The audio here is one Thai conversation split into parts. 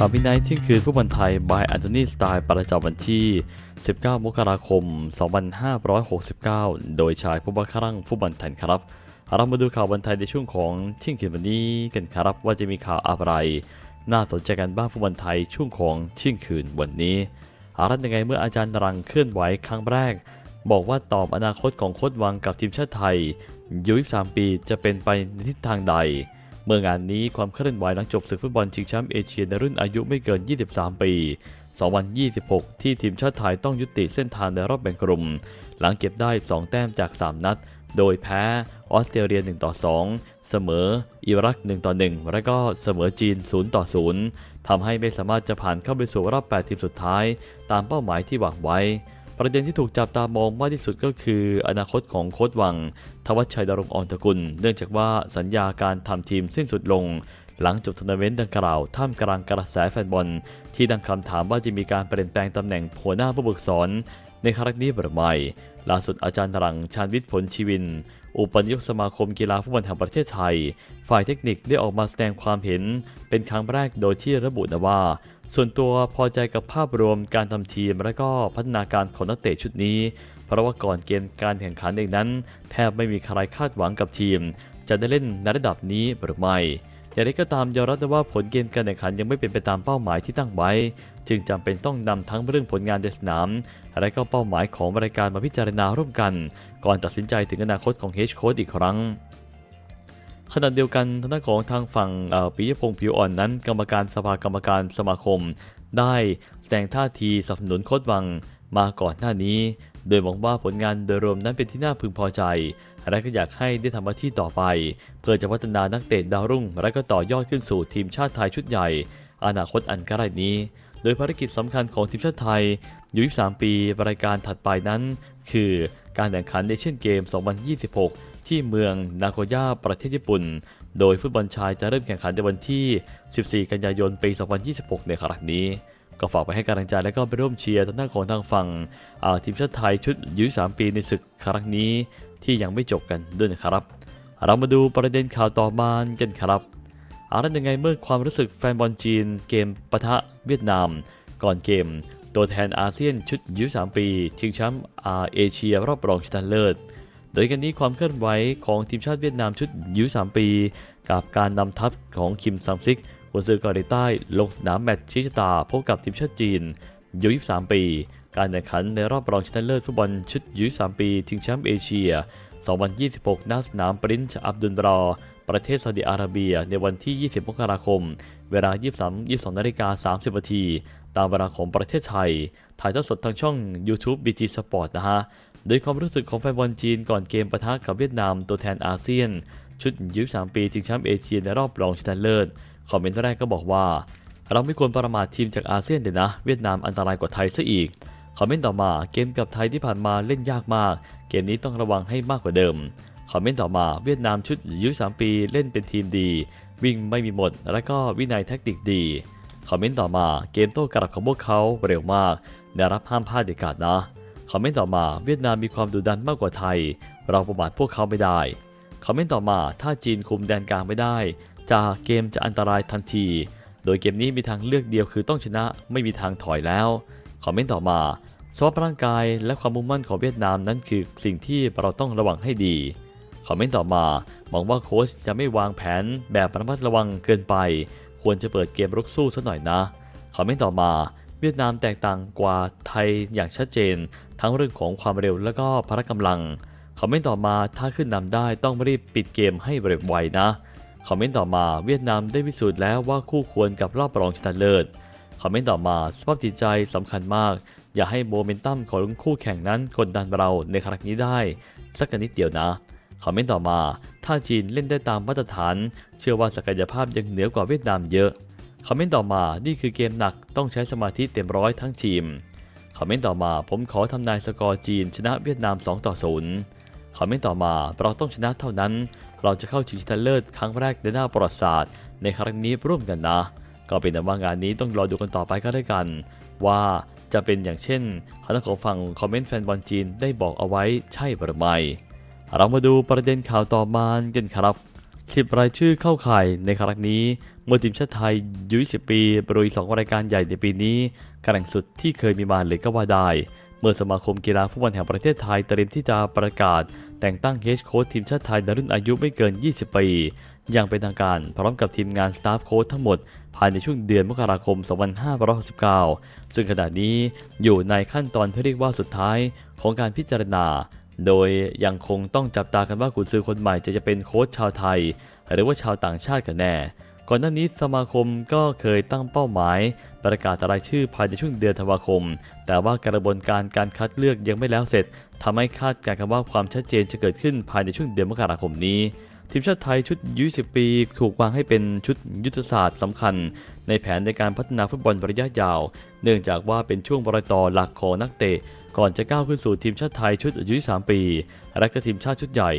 ข่าวพินัยที่คืนฟุตบอลไทย บายอันโทนีสไตล์ประจำวันที่ 19 มกราคม 2569 โดยชายผู้บังคับรังฟุตบอลไทยครับ เรามาดูข่าวบอลไทยในช่วงของเที่ยงคืนวันนี้กันครับว่าจะมีข่าวอะไร น่าสนใจกันบ้างฟุตบอลไทยช่วงของเที่ยงคืนวันนี้อารัตยังไงเมื่ออาจารย์รังเคลื่อนไหวครั้งแรก บอกว่าตอบอนาคตของโค้ชวังกับทีมชาติไทยอายุ23ปีจะเป็นไปในทิศทางใด เมื่องานนี้ความเคลื่อนไหวหลังจบศึกฟุตบอลชิงแชมป์เอเชียในรุ่นอายุไม่เกิน 23 ปี 2026 ที่ทีมชาติไทยต้องยุติเส้นทางในรอบแบ่งกลุ่ม หลังเก็บได้ 2 แต้มจาก 3 นัด โดยแพ้ออสเตรเลีย 1 ต่อ 2 เสมออิรัก 1 ต่อ 1 และก็เสมอจีน 0 ต่อ 0ทำให้ไม่สามารถจะผ่านเข้าไปสู่รอบ 8 ทีมสุดท้าย ตามเป้าหมายที่หวังไว้ ประเด็นที่ถูกจับตามองมากที่สุดก็คืออนาคตของโค้ชวัง ทวัชชัยดารงค์อนตะกุล เนื่องจากว่าสัญญาการทำทีมสิ้นสุดลง หลังจบทัวร์นาเมนต์ดังกล่าว ท่ามกลางกระแสแฟนบอล ที่ดังคำถามว่าจะมีการเปลี่ยนแปลงตำแหน่งหัวหน้าผู้ฝึกสอนในครั้งนี้หรือไม่ล่าสุดอาจารย์รังชาญวิทย์ผลชีวิน อุปนายกสมาคมกีฬาฟุตบอลแห่งประเทศไทย ฝ่ายเทคนิคได้ออกมาแสดงความเห็นเป็นครั้งแรกโดยที่ระบุนะว่า ส่วนตัวพอใจกับภาพรวมการทำทีมและก็พัฒนาการของนักเตะชุดนี้ เพราะว่าก่อนเกมการแข่งขันเองนั้น แทบไม่มีใครคาดหวังกับทีม จะได้เล่นในระดับนี้หรือไม่อย่างไรก็ตามยอมรับว่าผลเกมการแข่งขันยังไม่เป็นไปตามเป้าหมายที่ตั้งไว้ จึงจำเป็นต้องนำทั้งเรื่องผลงานในสนาม และก็เป้าหมายของรายการมาพิจารณาร่วมกัน ก่อนตัดสินใจถึงอนาคตของเฮดโค้ชอีกครั้ง ขณะเดียวกันทางด้านของทางฝั่งปิยพงษ์ผิวอ่อนนั้น กรรมการสภากรรมการสมาคม ได้แสดงท่าทีสนับสนุนโค้ชวังมาก่อนหน้านี้ โดยมองว่าผลงานโดยรวมนั้นเป็นที่น่าพึงพอใจ และก็อยากให้ได้ทำหน้าที่ต่อไป เพื่อจะพัฒนานักเตะดาวรุ่ง และก็ต่อยอดขึ้นสู่ทีมชาติไทยชุดใหญ่ อนาคตอันใกล้นี้ โดยภารกิจสำคัญของทีมชาติไทยอยู่23ปีรายการถัดไปนั้น คือ การแข่งขันในเช่นเกม 2026 ที่เมืองนาโกย่าประเทศญี่ปุ่น โดยฟุตบอลชายจะเริ่มแข่งขันในวันที่ 14 กันยายน ปี 2026 ในครั้งนี้ ก็ฝากไปให้กำลังใจและก็ไปร่วมเชียร์ทางด้านของทางฝั่งทีมชาติไทยชุดอายุ3ปีในศึกครั้งนี้ที่ยังไม่จบกันด้วยนะครับ เรามาดูประเด็นข่าวต่อมากันครับอะไรยังไงเมื่อความรู้สึกแฟนบอลจีนเกมปะทะเวียดนาม ก่อนเกม ตัวแทนอาเซียนชุดยุ3ปี ชิงแชมป์อาเอเชียรอบรองชนะเลิศ โดยกันนี้ความเคลื่อนไหวของทีมชาติเวียดนามชุดยุ3ปี กับการนำทัพของคิมซัมซิกกุนซือเกาหลีใต้ลงสนามแมตช์ชี้ชะตาพบกับทีมชาติจีนยุ23 ปี การแข่งขันในรอบรองชนะเลิศฟุตบอลชุดยุ3ปี ชิงแชมป์เอเชีย 2026 ณ สนามปรินช์อับดุลรอ ประเทศซาอุดิอาระเบีย ในวันที่ 20 มกราคม เวลา 23 22นาฬิกา30นาที ตามเวลาของประเทศไทย ถ่ายทอดสดทางช่อง YouTube BG Sport นะฮะ โดยความรู้สึกของแฟนบอลจีนก่อนเกมปะทะกับเวียดนามตัวแทนอาเซียน ชุดอายุ3ปีชิงแชมป์เอเชียในรอบรองชนะเลิศ คอมเมนต์แรกก็บอกว่า เราไม่ควรประมาททีมจากอาเซียนเลยนะ เวียดนามอันตรายกว่าไทยซะอีกคอมเมนต์ต่อมาเกมกับไทยที่ผ่านมาเล่นยากมาก เกมนี้ต้องระวังให้มากกว่าเดิม คอมเมนต์ต่อมาเวียดนามชุดอายุ3ปีเล่นเป็นทีมดี วิ่งไม่มีหมด และก็วินัยแท็กติกดี คอมเมนต์ต่อมาเกมโต้กลับของพวกเขาเร็วมากได้รับห้ามพลาดเด็ดขาดนะ คอมเมนต์ต่อมาเวียดนามมีความดุดันมากกว่าไทย เราประมาทพวกเขาไม่ได้ คอมเมนต์ต่อมาถ้าจีนคุมแดนกลางไม่ได้จะเกมจะอันตรายทันที โดยเกมนี้มีทางเลือกเดียวคือต้องชนะไม่มีทางถอยแล้ว คอมเมนต์ต่อมาสภาพร่างกายและความมุ่งมั่นของเวียดนามนั้นคือสิ่งที่เราต้องระวังให้ดี คอมเมนต์ต่อมาหวังว่าโค้ชจะไม่วางแผนแบบระมัดระวังเกินไป ควรจะเปิดเกมรุกสู้สักหน่อยนะคอมเมนต์ต่อมา เวียดนามแตกต่างกว่าไทยอย่างชัดเจน ทั้งเรื่องของความเร็วและก็พละกำลังคอมเมนต์ต่อมาถ้าขึ้นนำได้ต้องรีบปิดเกมให้เร็วไวนะคอมเมนต์ต่อมาเวียดนามได้พิสูจน์แล้วว่าคู่ควรกับรอบรองชนะเลิศคอมเมนต์ต่อมาสภาพจิตใจสำคัญมาก อย่าให้โมเมนตัมของคู่แข่งนั้นกดดันเราในครั้งนี้ได้ สักนิดเดียวนะ คอมเมนต์ต่อมา ถ้าจีนเล่นได้ตามมาตรฐาน เชื่อว่าศักยภาพยังเหนือกว่าเวียดนามเยอะคอมเมนต์ต่อมานี่คือเกมหนักต้องใช้สมาธิเต็มร้อยทั้งทีมคอมเมนต์ต่อมาผมขอทำนายสกอร์จีนชนะเวียดนาม2ต่อ0คอมเมนต์ต่อมาเราต้องชนะเท่านั้น เราจะเข้าชิงชนะเลิศครั้งแรกในหน้าประวัติศาสตร์ ในครั้งนี้ร่วมกันนะ ก็เป็นแต่ว่างานนี้ต้องรอดูกันต่อไปก็ได้กัน ว่าจะเป็นอย่างเช่นทางด้านของฝั่งคอมเมนต์แฟนบอลจีนได้บอกเอาไว้ใช่หรือไม่ เรามาดูประเด็นข่าวต่อมากันครับ10รายชื่อเข้าข่ายในครั้งนี้ เมื่อทีมชาติไทยอายุ20 ปีบรุยสองรายการใหญ่ในปีนี้แข่งสุดที่เคยมีมาเลยก็ว่าได้ เมื่อสมาคมกีฬาฟุตบอลแห่งประเทศไทยเตรียมที่จะประกาศ แต่งตั้งเฮดโค้ชทีมชาติไทยในรุ่นอายุไม่เกิน 20 ปี อย่างเป็นทางการพร้อมกับทีมงานสตาฟโค้ชทั้งหมด ภายในช่วงเดือนมกราคม 2569 ซึ่งขณะนี้อยู่ในขั้นตอนที่เรียกว่าสุดท้ายของการพิจารณา โดยยังคงต้องจับตากันว่ากุนซือคนใหม่จะจะเป็นโค้ชชาวไทย หรือว่าชาวต่างชาติกันแน่ ก่อนหน้านี้สมาคมก็เคยตั้งเป้าหมาย ประกาศรายชื่อภายในช่วงเดือนธันวาคม แต่ว่ากระบวนการการคัดเลือกยังไม่แล้วเสร็จทำให้คาดการณ์กันว่าความชัดเจนจะเกิดขึ้นภายในช่วงเดือนมกราคมนี้ทีมชาติไทยชุดยุ20ปี ถูกวางให้เป็นชุดยุทธศาสตร์สำคัญ ในแผนในการพัฒนาฟุตบอลระยะยาว เนื่องจากว่าเป็นช่วงรอยต่อหลักของนักเตะ ก่อนจะก้าวขึ้นสู่ทีมชาติไทยชุดอายุ3ปี และก็ทีมชาติชุดใหญ่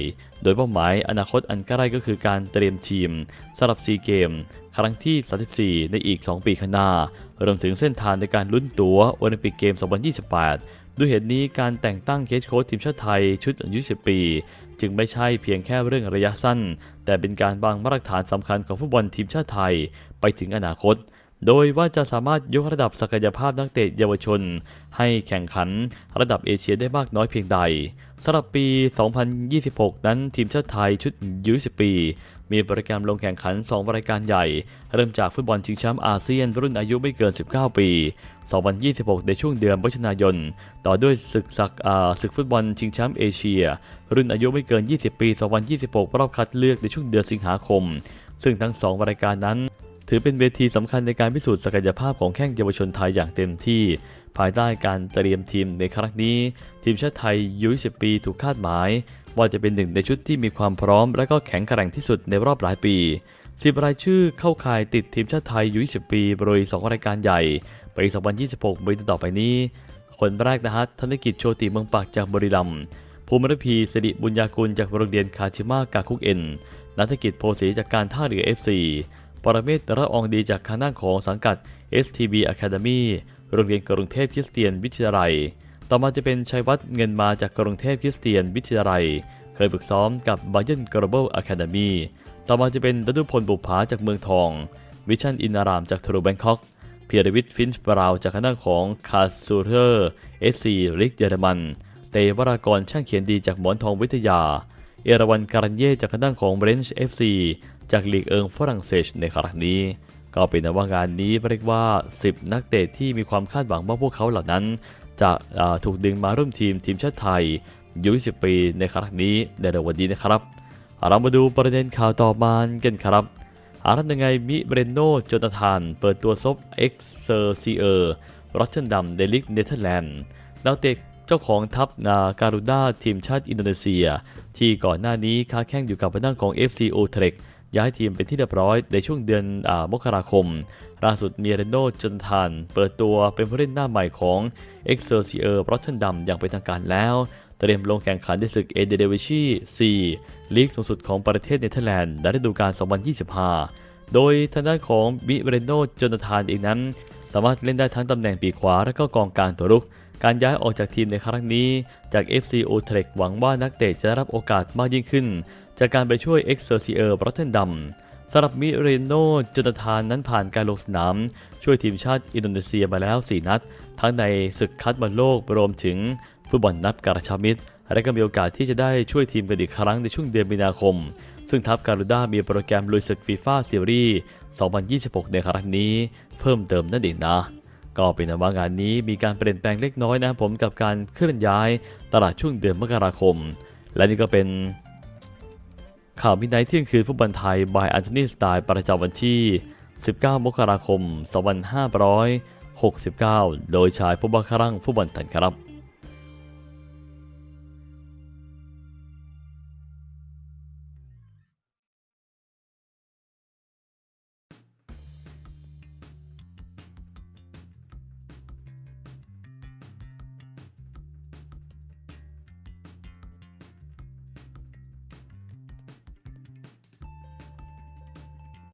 โดยเป้าหมายอนาคตอันใกล้ก็คือการเตรียมทีมสำหรับซีเกม ครั้งที่ 34 ในอีก 2 ปีข้างหน้ารวมถึงเส้นทางในการลุ้นตั๋วโอลิมปิกเกม 2028 ด้วยเหตุนี้การแต่งตั้งเคสโค้ชทีมชาติไทยชุดอายุ 10 ปี จึงไม่ใช่เพียงแค่เรื่องระยะสั้น แต่เป็นการวางมาตรฐานสำคัญของฟุตบอลทีมชาติไทยไปถึงอนาคต โดยว่าจะสามารถยกระดับศักยภาพนักเตะเยาวชน ให้แข่งขันระดับเอเชียได้มากน้อยเพียงใดสำหรับปี 2026 นั้นทีมชาติไทยชุดยู10 ปี มีโปรแกรมลงแข่งขัน 2 รายการใหญ่ เริ่มจากฟุตบอลชิงแชมป์อาเซียนรุ่นอายุไม่เกิน 19 ปี 2026 ในช่วงเดือนมิถุนายน ต่อด้วยศึกสักศึกฟุตบอลชิงแชมป์เอเชีย รุ่นอายุไม่เกิน 20 ปี 2026 รอบคัดเลือกในช่วงเดือนสิงหาคม ซึ่งทั้ง 2 รายการนั้น ถือเป็นเวทีสำคัญในการพิสูจน์ศักยภาพของแข้งเยาวชนไทยอย่างเต็มที่ ภายใต้การเตรียมทีมในครั้งนี้ ทีมชาติไทยยู20ปีถูกคาดหมาย ว่าจะเป็นหนึ่งในชุดที่มีความพร้อม และก็แข็งแกร่งที่สุดในรอบหลายปีสิบรายชื่อเข้าข่ายติดทีมชาติไทยยู20 ปีบริ2รายการใหญ่ ปี2026 ปีต่อไปนี้ คนแรกนะฮะธนกิจโชติเมืองปากจากบริรัมย์ภูมิรพีสิริบุญญากุลจากโรงเรียนคาชิมากาคุกเอ็นนัฐกิจโพสีจากการท่าเรือ FC ปรเมศระอองดีจากคณะของสังกัด STB Academy โรงเรียนกรุงเทพคริสเตียนวิทยาลัย ต่อมาจะเป็นชัยวัฒน์เงินมาจากกรุงเทพคริสเตียนวิทยาลัย เคยฝึกซ้อมกับ b a y e r n Global Academy ต่อมาจะเป็นดนุพลบุภาจากเมืองทอง วิชันอินารามจากทรูแบงคอก เพียรวิทย์ฟินช์บราวจากคณะของคาซูเทอร์เอสซีลิกเยอรมัน เตวรากรช่างเขียนดีจากหมอนทองวิทยา เอราวันการันเย่จากคณะของเบรนช์เอฟซีจากลีกเอิงฝรั่งเศสในครั้งนี้ ก็เป็นว่างานนี้เรียกว่า 10 นักเตะที่มีความคาดหวังว่าพวกเขาเหล่านั้น จะถูกดึงมาร่วมทีมทีมชาติไทยยุ20ปีในครั้งนี้ในเร็ววันนี้นะครับเรามาดูประเด็นข่าวต่อมากันครับ อารัตยังไงมิเบรนโนโจนาธาน เปิดตัวซบเอ็กเซอร์ซีเออร์รอตเทนดัมเดลิกเนเธอร์แลนด์ดาวเตะเจ้าของทัพนาการุด้าทีมชาติอินโดนีเซีย ที่ก่อนหน้านี้ค้าแข่งอยู่กับพนักของ FC o t r e k ย้ายทีมเป็นที่เรียบร้อยในช่วงเดือนอมกราคม ล่าสุดเมีเรโนโจนาธาน เปิดตัวเป็นผู้เล่นหน้าใหม่ของ e x c e l s i o r รอตเทนดัมอย่างเป็นทางการแล้ว เตรียมลงแข่งขันในศึกเอเดเดวิชีซีลีกสูงสุดของประเทศเนเธอร์แลนด์ในฤดูกาล 2025 โดยทางด้านของบิเรโนจนาธานเองนั้น สามารถเล่นได้ทั้งตำแหน่งปีกขวาและก็กองกลางตัวรุก การย้ายออกจากทีมในครั้งนี้ จาก FC o t r e k หวังว่านักเตะจะรับโอกาสมากยิ่งขึ้น จากการไปช่วย Excelsior r o t t e r d a m สำหรับมิเรโนจนาธานนั้นผ่านการลงสนาม ช่วยทีมชาติอินโดนีเซียมาแล้ว 4 นัด ทั้งในศึกคัดบอลโลกรวมถึง ฟุตบอลนับกระชับมิตร และก็มีโอกาสที่จะได้ช่วยทีมกันอีกครั้งในช่วงเดือนมีนาคม ซึ่งทัพการูด้ามีโปรแกรมลุยศึกฟีฟ่าซีรีส์ 2026 ในครั้งนี้ เพิ่มเติมนั่นเองนะ ก็เป็นว่างานนี้มีการเปลี่ยนแปลงเล็กน้อยนะผมกับการเคลื่อนย้ายตลาดช่วงเดือนมกราคม และนี่ก็เป็นข่าวมิดไนท์เที่ยงคืนฟุตบอลไทยบายอันโทนีสไตล์ประจำวันที่ 19 มกราคม 2569 โดยชายผู้บังคับรังฟุตบอลไทยครับ